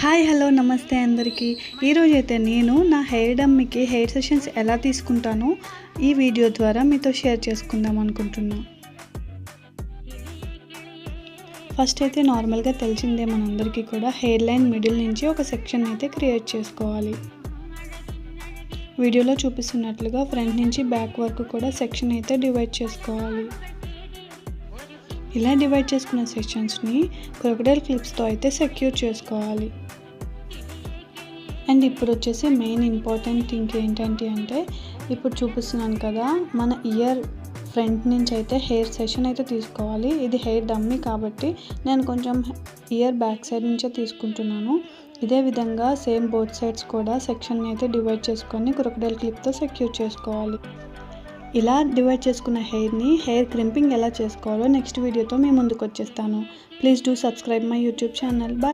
Hi hello నమస్తే అందరికీ. ఈరోజు అయితే నేను నా హెయిర్ డమ్మికి హెయిర్ సెషన్స్ ఎలా తీసుకుంటానో ఈ వీడియో ద్వారా మీతో షేర్ చేసుకుందాం అనుకుంటున్నా. ఫస్ట్ అయితే నార్మల్గా తెలిసిందే మనందరికీ కూడా హెయిర్ లైన్ మిడిల్ నుంచి ఒక సెక్షన్ అయితే క్రియేట్ చేసుకోవాలి. వీడియోలో చూపిస్తున్నట్లుగా ఫ్రంట్ నుంచి బ్యాక్ వరకు కూడా సెక్షన్ అయితే డివైడ్ చేసుకోవాలి. ఇలా డివైడ్ చేసుకున్న సెక్షన్స్ని క్రొకడైల్ క్లిప్స్తో అయితే సెక్యూర్ చేసుకోవాలి. అండ్ ఇప్పుడు వచ్చేసి మెయిన్ ఇంపార్టెంట్ థింగ్ ఏంటంటే అంటే ఇప్పుడు చూపిస్తున్నాను కదా మన ఇయర్ ఫ్రంట్ నుంచి అయితే హెయిర్ సెషన్ అయితే తీసుకోవాలి. ఇది హెయిర్ డమ్మీ కాబట్టి నేను కొంచెం ఇయర్ బ్యాక్ సైడ్ నుంచే తీసుకుంటున్నాను. ఇదే విధంగా సేమ్ బోత్ సైడ్స్ కూడా సెక్షన్ అయితే డివైడ్ చేసుకొని క్రొకడైల్ క్లిప్తో సెక్యూర్ చేసుకోవాలి. ఇలా డివైడ్ చేసుకున్న హెయిర్ని హెయిర్ క్రింపింగ్ ఎలా చేసుకోవాలో నెక్స్ట్ వీడియోతో మీ ముందుకు వచ్చేస్తాను. Please do subscribe my YouTube channel bye